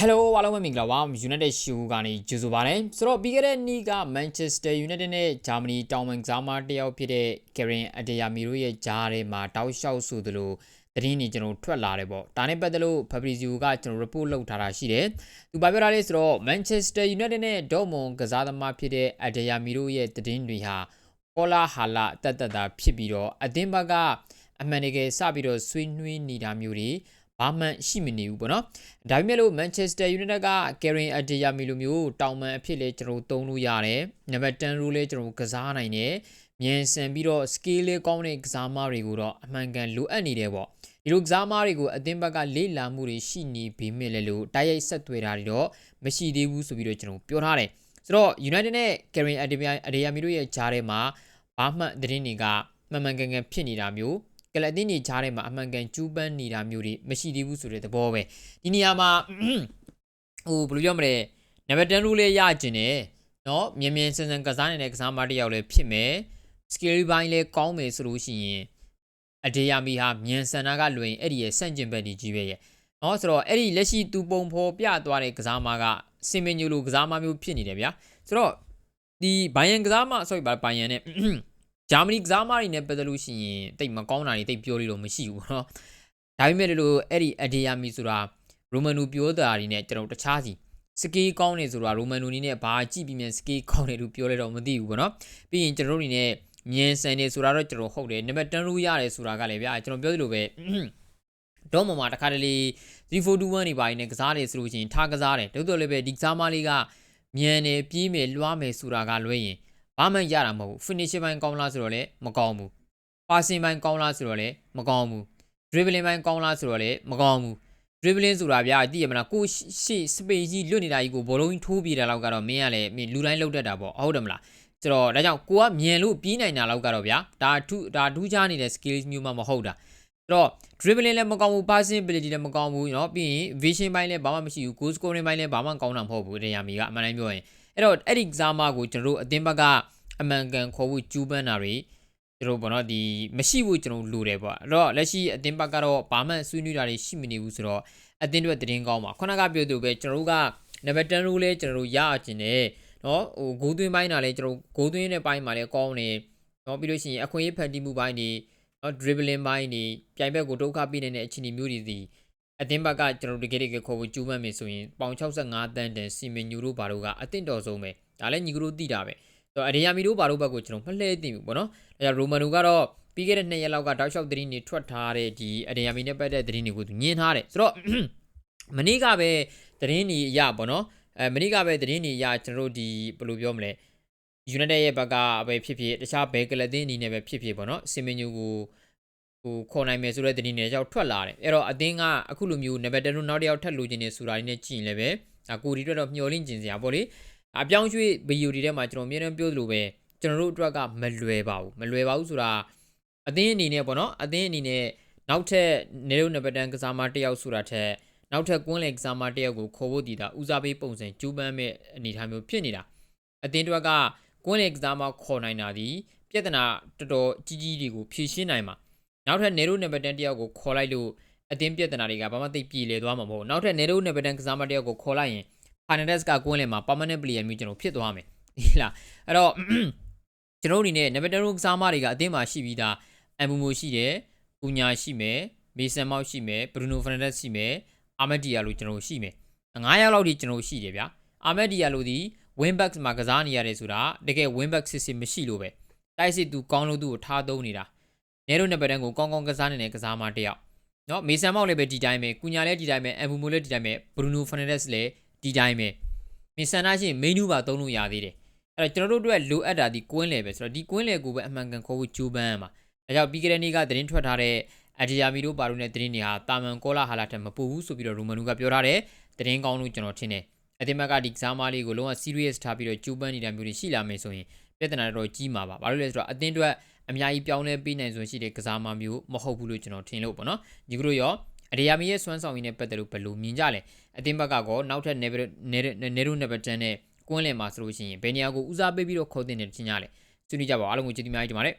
Hello အားလုံးပဲမင်္ဂလာပါ United Show ကနေကြိုဆိုပါရစေဆိုတော့ပြီးခဲ့တဲ့နေ့က Manchester United နဲ့ Germany တောင်ပန်ကစားမတစ်ယောက်ဖြစ်တဲ့ Karen Adeyemi တို့ရဲ့ကြားထဲမှာတောက်လျှောက်ဆိုသလိုသတင်းတွေကျွန်တော်ထွက်လာတယ်ပေါ့ဒါနဲ့ပတ်သက်လို့ Fabrizio ကကျွန်တော် report လုပ်ထားတာရှိတယ်သူဘာပြောတာလဲဆိုတော့ Manchester United နဲ့ Dortmund ကစားသမားဖြစ်တဲ့ Adeyemi တို့ရဲ့သတင်းတွေဟာကောလာဟာလာတက်တက်တာဖြစ်ပြီးတော့အသင်းဘက်ကအမှန်တကယ်စပြီးတော့ဆွေးနွေးနေတာမျိုးတွေ ဘာမှရှိမနေဘူးပေါ့နော်ဒါပေမဲ့လို့ Manchester United က Karen Adeyemi လိုမျိုးတောင်ပန်အဖြစ်လဲကျွန်တော်သုံးလို့ရတယ်နံပါတ်10 role လဲကျွန်တော်ကစားနိုင်တယ်မြန်ဆန်ပြီးတော့ skill လေးကောင်းတဲ့ကစားမတွေကိုတော့အမှန်ကန်လိုအပ်နေတယ်ပေါ့ဒီလိုကစားမတွေကိုအသင်းဘက်ကလေ့လာမှုတွေရှိနေပေမဲ့လည်းလို့တိုက်ရိုက်ဆက်သွယ်တာတွေတော့မရှိသေးဘူးဆိုပြီးတော့ကျွန်တော်ပြောထားတယ်ဆိုတော့ United နဲ့ Karen Adeyemi တို့ရဲ့ဂျားထဲမှာဘာမှသတင်းတွေကမှန်မှန်ကန်ကန်ဖြစ်နေတာမျိုး ကလပ်တင်းတွေကြားထဲမှာအမှန်ကန်ကျူးပန်းနေတာမျိုးတွေမရှိသေးဘူးဆိုတဲ့သဘောပဲဒီနေရာမှာဟိုဘယ်လိုပြောမလဲနံပါတ်10လို့လည်းရကျင်တယ်နော်မြင်မြင်စင်စင်ကစားနေတဲ့ကစားမတစ်ယောက်လည်းဖြစ်မယ် skill ဘိုင်းလည်းကောင်းမယ်ဆိုလို့ရှိရင်အဒေယာမီဟာမြန်ဆန်နာကလွင်အဲ့ဒီရဲ့စန့်ကျင်ဘက်ကြီးကြီးပဲရဲ့နော်ဆိုတော့အဲ့ဒီလက်ရှိသူပုံဖော်ပြသွားတဲ့ကစားမကစင်မင်ညိုလိုကစားမမျိုးဖြစ်နေတယ်ဗျာဆိုတော့ဒီဘိုင်ယန်ကစားမ sorry ဘိုင်ယန်နဲ့ ဂျာမနီကစားမတွေနဲ့ပတ်သက်လို့ရှိရင်တိတ်မကောင်းတာတွေတိတ်ပြောလို့တော့မရှိဘူးเนาะဒါပေမဲ့လို့အဲ့ဒီအဒေယာမီဆိုတာရိုမန်နူပြောတာတွေနဲ့ကျွန်တော်တခြားစီစကီးကောင်းနေဆိုတာရိုမန်နူနီနဲ့ဘာကြည့်ပြီးမြန်စကီးကောင်းတယ်လို့ပြောလဲတော့မသိဘူးပေါ့နော်ပြီးရင်ကျွန်တော်တို့အနေနဲ့မြန်ဆန်နေဆိုတာတော့ကျွန်တော်ဟုတ်တယ်နံပါတ်10လို့ရတယ်ဆိုတာကလည်းဗျာကျွန်တော်ပြောသလိုပဲတော့မမတခါတလေ0421နေပါရင်လည်းကစားတယ်ဆိုလို့ရှိရင်ထားကစားတယ်တိုးတော်လည်းပဲဒီကစားမလေးကမြန်နေပြေးမယ်လွှားမယ်ဆိုတာကလွဲရင် ဘာမှရတာမဟုတ်ဘူး finishing ပိုင်းကောင်းလားဆိုတော့လည်းမကောင်းဘူး passing ပိုင်းကောင်းလားဆိုတော့လည်းမကောင်းဘူး dribbling ပိုင်းကောင်းလားဆိုတော့လည်းမကောင်းဘူး dribbling ဆိုတာဗျာသိရမလားကိုရှေ့ space ကြီးလွတ်နေတာကြီးကိုဘောလုံးကြီးထိုးပြေးတာလောက်ကတော့မင်းကလည်းမင်းလူတိုင်းလောက်တတ်တာပေါ့ဟုတ်တယ်မလားဆိုတော့ဒါကြောင့်ကိုကမြန်လို့ပြေးနိုင်တာလောက်ကတော့ဗျာဒါထူဒါထူးခြားနေတဲ့ skills မျိုးမှမဟုတ်တာအဲ့ တော့ dribbling လည်းမကောင်းဘူး passing ability လည်းမကောင်းဘူးเนาะပြီးရင် vision ပိုင်းလည်းဘာမှမရှိဘူး goal scoring ပိုင်းလည်းဘာမှကောင်းတာမဟုတ်ဘူးတရားမီကအမှန်တိုင်းပြောရင်အဲ့တော့အဲ့ဒီကစားမကိုကျွန်တော်တို့အသင်းဘက်ကအမှန်ကန်ခေါ်ဖို့ကျူးပန်းတာတွေကျွန်တော်ဘောနော်ဒီမရှိဘူးကျွန်တော်လိုတယ်ပေါ့အဲ့တော့လက်ရှိအသင်းဘက်ကတော့ဘာမှဆွေးနွေးတာတွေရှိမနေဘူးဆိုတော့အသင်းတွေတည်င်းကောင်းပါခုနကပြောသူပဲကျွန်တော်တို့ကနံပါတ်10လို့လဲကျွန်တော်တို့ရအကျင်တယ်နော်ဟိုဂိုးသွင်းပိုင်းတာလဲကျွန်တော်ဂိုးသွင်းတဲ့ပိုင်းမှာလဲကောင်းတယ်နော်ပြီးလို့ရှိရင်အခွင့်အရေးဖန်တီးမှုပိုင်းတွေနော် dribbling ပိုင်းတွေပြိုင်ဘက်ကိုဒုက္ခပေးနေတဲ့အခြေအနေမျိုးတွေဒီအသင်းဘက်ကကျွန်တော်တို့တကယ်တကယ်ခေါ်ဖို့ကြိုးပမ်းမယ်ဆိုရင်ပေါင်65တန်းတန်စီမင်ညူတို့ဘာတို့ကအသင့်တော်ဆုံးပဲဒါလည်းညီကတို့သိတာပဲတော့အဒေယာမီတို့ဘာတို့ဘက်ကိုကျွန်တော်မလှည့်သိဘူးပေါ့နော်ဒါကြောင့်ရိုမန်နိုကတော့ပြီးခဲ့တဲ့နှစ်ရက်လောက်ကတောက်လျှောက်သတင်းတွေထွက်ထားတဲ့ဒီအဒေယာမီနဲ့ပတ်သက်တဲ့သတင်းတွေကိုသူညင်းထားတယ်ဆိုတော့မနေ့ကပဲသတင်းတွေရပေါ့နော်အဲမနေ့ကပဲသတင်းတွေရကျွန်တော်တို့ဒီဘယ်လိုပြောမလဲ United ရဲ့ဘက်ကပဲဖြစ်ဖြစ်တခြားဘဲကလပ်တင်းအနေနဲ့ပဲဖြစ်ဖြစ်ပေါ့နော်စင်မင်ညူကိုဟိုခေါ်နိုင်မယ်ဆိုတဲ့သတင်းတွေကြောင့်ထွက်လာတယ်အဲ့တော့အသင်းကအခုလိုမျိုးနံပါတ်10နောက်တစ်ယောက်ထပ်လိုချင်နေဆိုတာလေးနဲ့ကြည့်ရင်လည်းပဲအကိုဒီအတွက်တော့မျှော်လင့်ကျင်စရာပေါ့လေအပြောင်းရွှေ့ဗီဒီယိုတွေထဲမှာကျွန်တော်အများအားပြောသလိုပဲကျွန်တော်တို့အတွက်ကမလွယ်ပါဘူးမလွယ်ပါဘူးဆိုတာအသင်းအနေနဲ့ပေါ့နော်အသင်းအနေနဲ့နောက်ထပ်နေရုံနံပါတ်10ကစားမတစ်ယောက်ဆိုတာထက်နောက်ထပ်ကွင်းလေကစားမတစ်ယောက်ကိုခေါ်ဖို့တည်တာဦးစားပေးပုံစံကျူးပန်းမဲ့အနေအထားမျိုးဖြစ်နေတာအသင်းအတွက်က ကွင်းလေကစားမခေါ်နိုင်တာဒီပြဿနာတော်တော်ကြီးကြီးတွေကိုဖြေရှင်းနိုင်မှာနောက်ထပ်နေရုံနံပါတ်10တယောက်ကိုခေါ်လိုက်လို့အတင်းပြဿနာတွေကဘာမှသိပ်ပြေလည်သွားမှာမဟုတ်နောက်ထပ်နေရုံနံပါတ်10ကစားမတစ်ယောက်ကိုခေါ်လိုက်ရင် Fernandez ကကွင်းလယ်မှာ permanent player မျိုးကျွန်တော်ဖြစ်သွားမယ်ဟလားအဲ့တော့ကျွန်တော်အနေနဲ့ navigation ကစားမတွေကအသင်းမှာရှိပြီးသားအမ်ဘူမိုရှိတယ်၊ကူညာရှိမယ်၊မေဆန်မောက်ရှိမယ်၊ဘရူနိုဖရန်ဒက်ရှိမယ်၊အာမက်ဒီယာလိုကျွန်တော်ရှိမယ်။9ယောက်လောက်ဒီကျွန်တော်ရှိတယ်ဗျာ။အာမက်ဒီယာလိုဒီ win back မှာကစားနေရတယ်ဆိုတာတကယ် win back စစ်စစ်မရှိလို့ပဲ။တိုက်စစ်သူကောင်းလို့သူ့ကိုထားသုံးနေတာ။နဲတို့နံပါတ်တန်းကိုကောင်းကောင်းကစားနေတဲ့ကစားမတစ်ယောက်။နော်မေဆန်မောက်လည်းပဲဒီတိုင်းပဲ။ကူညာလည်းဒီတိုင်းပဲ။အမ်ဘူမိုလည်းဒီတိုင်းပဲ။ဘရူနိုဖရန်ဒက်လည်းဒီတိုင်းပဲမင်းဆန္ဒရှိရင် menu ပါသုံးလို့ရသေးတယ်အဲ့တော့ကျွန်တော်တို့အတွက်လိုအပ်တာဒီကွင်းလေပဲဆိုတော့ဒီကွင်းလေကိုပဲအမှန်ကန်ခေါ်ဖို့ကြိုးပမ်းရမှာဒါကြောင့်ပြီးကြတဲ့နေ့ကသတင်းထွက်ထားတဲ့အဒီယာမီတို့ပါလို့တဲ့သတင်းတွေဟာတာမန်ကောလာဟာလာထက်မပူဘူးဆိုပြီးတော့ရူမန်နူကပြောထားတယ်သတင်းကောင်းလို့ကျွန်တော်ထင်တယ် အသင်းမကဒီကစားမလေးကိုလုံးဝ serious ထားပြီးတော့ကြိုးပမ်းနေတာမျိုးတွေရှိလာမယ်ဆိုရင်ပြဿနာတော့ကြီးမှာပါဘာလို့လဲဆိုတော့အသင်းအတွက်အများကြီးပြောင်းလဲပေးနိုင်စွမ်းရှိတဲ့ကစားမမျိုးမဟုတ်ဘူးလို့ကျွန်တော်ထင်လို့ပေါ့နော်ညီကတို့ရောအဒီယာမီရဲ့စွမ်းဆောင်ရည်နဲ့ပတ်သက်လို့ဘယ်လိုမြင်ကြလဲအသင်းဘက်ကကောနောက်ထပ်နေနေနေရုနံပါတ်10နဲ့ကွင်းလင်မှာဆိုလို့ရှိရင်ဘယ်နေရာကိုဦးစားပေးပြီးတော့ခေါ်တင်တယ်ချင်းကြလဲဆွေးနွေးကြပါအားလုံးကိုကျေးဇူးများကြီးတင်ပါတယ်